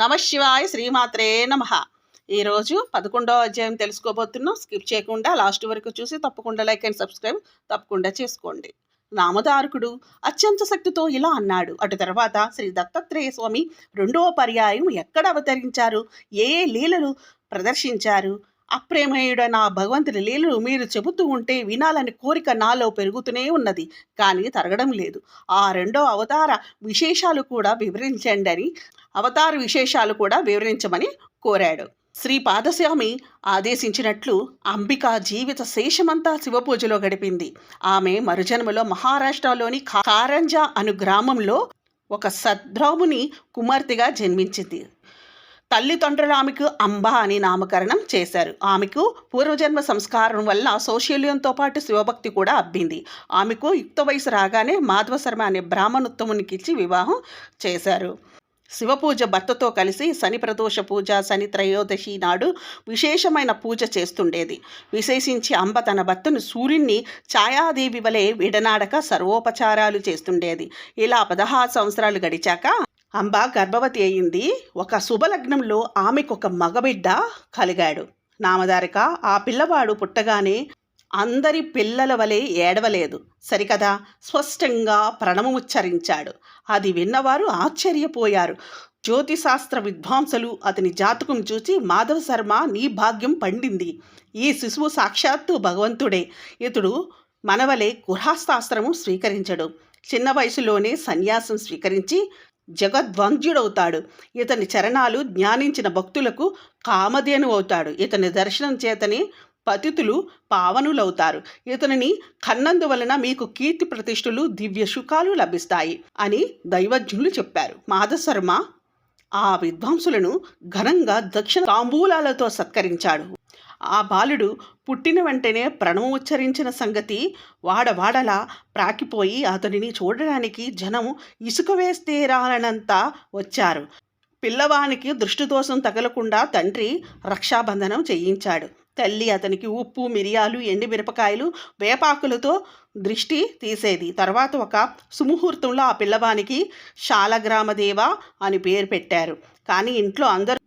నమశివాయ శ్రీమాత్రే నమ. ఈరోజు పదకొండవ అధ్యాయం తెలుసుకోబోతున్నాం. స్కిప్ చేయకుండా లాస్ట్ వరకు చూసి తప్పకుండా లైక్ అండ్ సబ్స్క్రైబ్ తప్పకుండా చేసుకోండి. నామదారకుడు అత్యంత శక్తితో ఇలా అన్నాడు. అటు తర్వాత శ్రీ దత్తాత్రేయ స్వామి రెండవ పర్యాయం ఎక్కడ అవతరించారు? ఏ లీలలు ప్రదర్శించారు? అప్రేమయుడ నా భగవంతుని లీలలు మీరు చెబుతూ ఉంటే వినాలని కోరిక నాలో పెరుగుతూనే ఉన్నది. కానీ తరగడం లేదు. ఆ రెండో అవతార విశేషాలు కూడా వివరించండి అని అవతార విశేషాలు కూడా వివరించమని కోరాడు. శ్రీ పాదస్వామి ఆదేశించినట్లు అంబిక జీవిత శేషమంతా శివపూజలో గడిపింది. ఆమె మరుజన్మలో మహారాష్ట్రలోని కారంజా అను గ్రామంలో ఒక సద్భ్రాముని కుమార్తెగా జన్మించింది. తల్లిదండ్రులు ఆమెకు అంబ అని నామకరణం చేశారు. ఆమెకు పూర్వజన్మ సంస్కారం వల్ల సౌశల్యంతో పాటు శివభక్తి కూడా అబ్బింది. ఆమెకు యుక్త వయసు రాగానే మాధవ శర్మ అనే బ్రాహ్మణోత్తమునికిచ్చి వివాహం చేశారు. శివపూజ భర్తతో కలిసి శని ప్రదోష పూజ శని త్రయోదశి నాడు విశేషమైన పూజ చేస్తుండేది. విశేషించి అంబ తన భర్తను సూర్యున్ని ఛాయాదేవి వలె విడనాడక సర్వోపచారాలు చేస్తుండేది. ఇలా పదహారు సంవత్సరాలు గడిచాక అంబ గర్భవతి అయింది ఒక శుభలగ్నంలో ఆమెకు ఒక మగబిడ్డ కలిగాడు. నామధారిక ఆ పిల్లవాడు పుట్టగానే అందరి పిల్లల వలె ఏడవలేదు. సరికదా? స్పష్టంగా ప్రణమముచ్చరించాడు అది విన్నవారు ఆశ్చర్యపోయారు. జ్యోతిశాస్త్ర విద్వాంసులు అతని జాతకం చూసి మాధవ శర్మ నీ భాగ్యం పండింది. ఈ శిశువు సాక్షాత్తు భగవంతుడే. ఇతడు మనవలే గృహస్థాస్త్రము స్వీకరించడు. చిన్న వయసులోనే సన్యాసం స్వీకరించి జగద్వంద్యుడవుతాడు ఇతని చరణాలు జ్ఞానించిన భక్తులకు కామధేను అవుతాడు ఇతని దర్శనం చేతనే పతితులు పావనులవుతారు. ఇతనిని కన్నందువలన మీకు కీర్తి ప్రతిష్ఠలు దివ్య సుఖాలు లభిస్తాయి అని దైవజ్ఞులు చెప్పారు. మాధశర్మ ఆ విద్వాంసులను ఘనంగా దక్షిణ తాంబూలాలతో సత్కరించాడు. ఆ బాలుడు పుట్టిన వెంటనే ప్రణవం ఉచ్చరించిన సంగతి వాడవాడలా ప్రాకిపోయి అతనిని చూడడానికి జనం ఇసుక వేస్తే రాలనంత వచ్చారు. పిల్లవానికి దృష్టిదోషం తగలకుండా తండ్రి రక్షాబంధనం చేయించాడు. తల్లి అతనికి ఉప్పు మిరియాలు ఎండి మిరపకాయలు వేపాకులతో దృష్టి తీసేది. తర్వాత ఒక సుముహూర్తంలో ఆ పిల్లవానికి శాలగ్రామదేవ అని పేరు పెట్టారు. కానీ ఇంట్లో అందరూ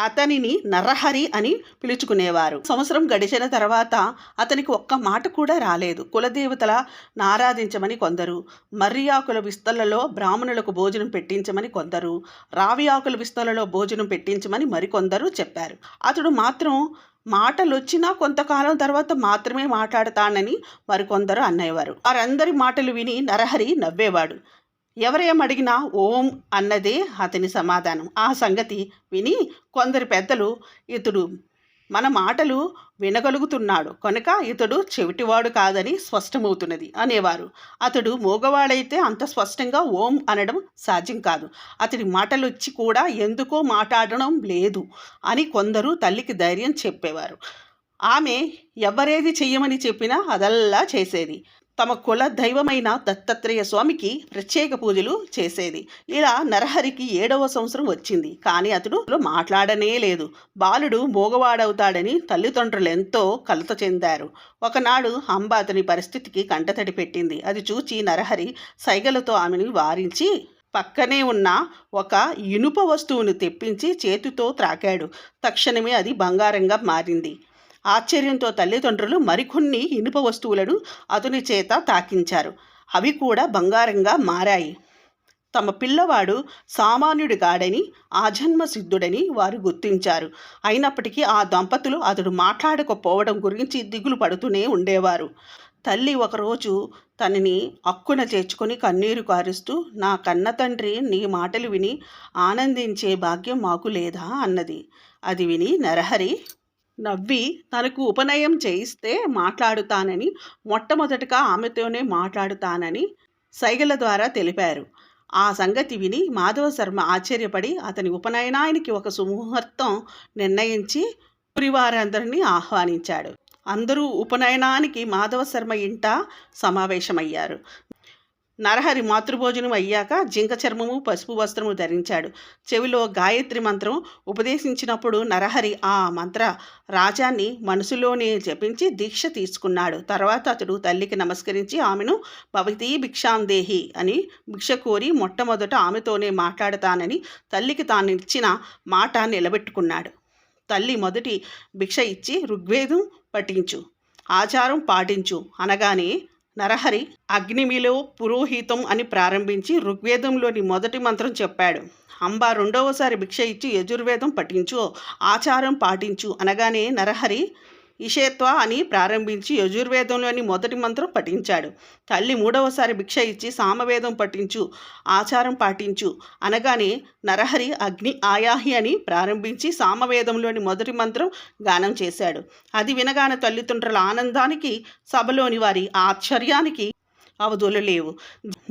అతనిని నరహరి అని పిలుచుకునేవారు. సంవత్సరం గడిచిన తర్వాత అతనికి ఒక్క మాట కూడా రాలేదు. కులదేవతల నారాధించమని కొందరు మర్రి ఆకుల విస్తలలో బ్రాహ్మణులకు భోజనం పెట్టించమని కొందరు రావి ఆకుల విస్తలలో భోజనం పెట్టించమని మరికొందరు చెప్పారు. అతడు మాత్రం మాటలు వచ్చినా కొంతకాలం తర్వాత మాత్రమే మాట్లాడతానని మరికొందరు అన్నయ్యవారు. వారందరి మాటలు విని నరహరి నవ్వేవాడు. ఎవరేం అడిగినా ఓం అన్నదే అతని సమాధానం. ఆ సంగతి విని కొందరు పెద్దలు ఇతడు మన మాటలు వినగలుగుతున్నాడు. కనుక ఇతడు చెవిటివాడు కాదని స్పష్టమవుతున్నది అనేవారు. అతడు మూగవాడైతే అంత స్పష్టంగా ఓం అనడం సాధ్యం కాదు. అతడి మాటలు వచ్చి కూడా ఎందుకో మాట్లాడడం లేదు అని కొందరు తల్లికి ధైర్యం చెప్పేవారు. ఆమె ఎవరేది చెయ్యమని చెప్పినా అదల్లా చేసేది. తమ కుల దైవమైన దత్తాత్రేయ స్వామికి ప్రత్యేక పూజలు చేసేది. ఇలా నరహరికి ఏడవ సంవత్సరం వచ్చింది. కానీ అతడు మాట్లాడనే లేదు. బాలుడు మోగవాడవుతాడని తల్లిదండ్రులు ఎంతో కలత చెందారు. ఒకనాడు అంబ అతని పరిస్థితికి కంటతడి పెట్టింది. అది చూచి నరహరి సైగలతో ఆమెను వారించి పక్కనే ఉన్న ఒక ఇనుప వస్తువును తెప్పించి చేతితో త్రాకాడు. తక్షణమే అది బంగారంగా మారింది. ఆశ్చర్యంతో తల్లిదండ్రులు మరికొన్ని ఇనుప వస్తువులను అతని చేత తాకించారు. అవి కూడా బంగారంగా మారాయి. తమ పిల్లవాడు సామాన్యుడి గాడని ఆజన్మ సిద్ధుడని వారు గుర్తించారు. అయినప్పటికీ ఆ దంపతులు అతడు మాట్లాడకపోవడం గురించి దిగులు పడుతూనే ఉండేవారు. తల్లి ఒకరోజు తనని అక్కున చేర్చుకొని కన్నీరు కారుస్తూ నా కన్న తండ్రి నీ మాటలు విని ఆనందించే భాగ్యం మాకు లేదా అన్నది. అది విని నరహరి నవ్వి తనకు ఉపనయం చేయిస్తే మాట్లాడుతానని మొట్టమొదటగా ఆమెతోనే మాట్లాడుతానని సైగల ద్వారా తెలిపారు. ఆ సంగతి విని మాధవ శర్మ ఆశ్చర్యపడి అతని ఉపనయనానికి ఒక సుముహూర్తం నిర్ణయించి పురివారందరినీ ఆహ్వానించాడు. అందరూ ఉపనయనానికి మాధవ శర్మ ఇంట సమావేశమయ్యారు. నరహరి మాతృభోజనం అయ్యాక జింక చర్మము పసుపు వస్త్రము ధరించాడు. చెవిలో గాయత్రి మంత్రం ఉపదేశించినప్పుడు నరహరి ఆ మంత్ర రాజాన్ని మనసులోనే జపించి దీక్ష తీసుకున్నాడు. తర్వాత అతడు తల్లికి నమస్కరించి ఆమెను భవతీ భిక్షాందేహి అని భిక్ష కోరి మొట్టమొదట ఆమెతోనే మాట్లాడతానని తల్లికి తాను ఇచ్చిన మాట నిలబెట్టుకున్నాడు. తల్లి మొదటి భిక్ష ఇచ్చి ఋగ్వేదం పఠించు ఆచారం పాటించు అనగానే నరహరి అగ్నిమిలో పురోహితం అని ప్రారంభించి ఋగ్వేదంలోని మొదటి మంత్రం చెప్పాడు. అంబ రెండవసారి భిక్ష ఇచ్చి యజుర్వేదం పఠించు ఆచారం పాటించు అనగానే నరహరి ఇషేత్వ అని ప్రారంభించి యజుర్వేదంలోని మొదటి మంత్రం పఠించాడు. తల్లి మూడవసారి భిక్ష ఇచ్చి సామవేదం పఠించు ఆచారం పాటించు అనగానే నరహరి అగ్ని ఆయాహి అని ప్రారంభించి సామవేదంలోని మొదటి మంత్రం గానం చేశాడు. అది వినగానే తల్లిదండ్రుల ఆనందానికి సభలోని వారి ఆశ్చర్యానికి అవధులు లేవు.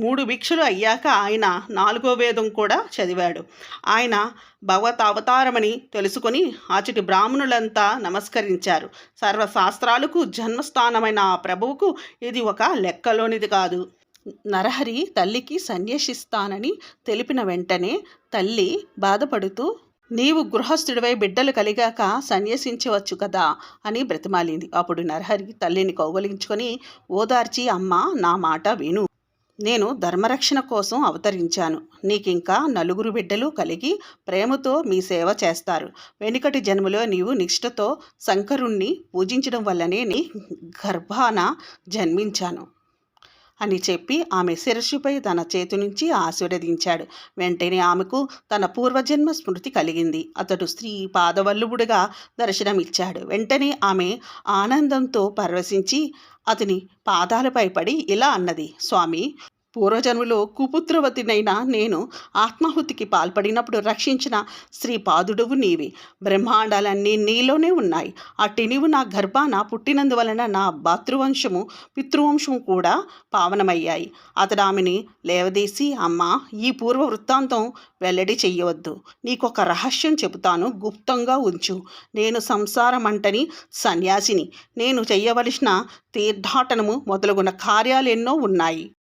మూడు భిక్షలు అయ్యాక ఆయన నాలుగో వేదం కూడా చదివాడు. ఆయన భగవత్ అవతారమని తెలుసుకొని అచటి బ్రాహ్మణులంతా నమస్కరించారు. సర్వశాస్త్రాలకు జన్మస్థానమైన ఆ ప్రభువుకు ఇది ఒక లెక్కలోనిది కాదు. నరహరి తల్లికి సన్యసిస్తానని తెలిపిన వెంటనే తల్లి బాధపడుతూ నీవు గృహస్థుడివై బిడ్డలు కలిగాక సన్యసించవచ్చు కదా అని బ్రతిమాలింది. అప్పుడు నరహరి తల్లిని కౌగలించుకొని ఓదార్చి అమ్మ నా మాట విను. నేను ధర్మరక్షణ కోసం అవతరించాను. నీకింకా నలుగురు బిడ్డలు కలిగి ప్రేమతో మీ సేవ చేస్తారు. వెనుకటి జన్మలో నీవు నిష్ఠతో శంకరుణ్ణి పూజించడం వల్లనే నీ గర్భాన జన్మించాను. అని చెప్పి ఆమె శిరస్సుపై తన చేతి నుంచి ఆశీర్వదించాడు. వెంటనే ఆమెకు తన పూర్వజన్మ స్మృతి కలిగింది. అతడు స్త్రీ పాదవల్లుబుడుగా దర్శనమిచ్చాడు. వెంటనే ఆమె ఆనందంతో పరవశించి అతని పాదాలపై పడి ఇలా అన్నది స్వామి పూర్వజన్మలో కుపుత్రవతినైన నేను ఆత్మాహుతికి పాల్పడినప్పుడు రక్షించిన శ్రీపాదుడువు నీవి. బ్రహ్మాండాలన్నీ నీలోనే ఉన్నాయి. అట్టి నీవు నా గర్భాన పుట్టినందువలన నా భాతృవంశము పితృవంశము కూడా పావనమయ్యాయి. అతడు ఆమెని లేవదీసి అమ్మ ఈ పూర్వ వృత్తాంతం వెల్లడి చెయ్యవద్దు. నీకొక రహస్యం చెబుతాను గుప్తంగా ఉంచు. నేను సంసారం అంటని సన్యాసిని. నేను చెయ్యవలసిన తీర్థాటనము మొదలగున కార్యాలు ఎన్నో ఉన్నాయి.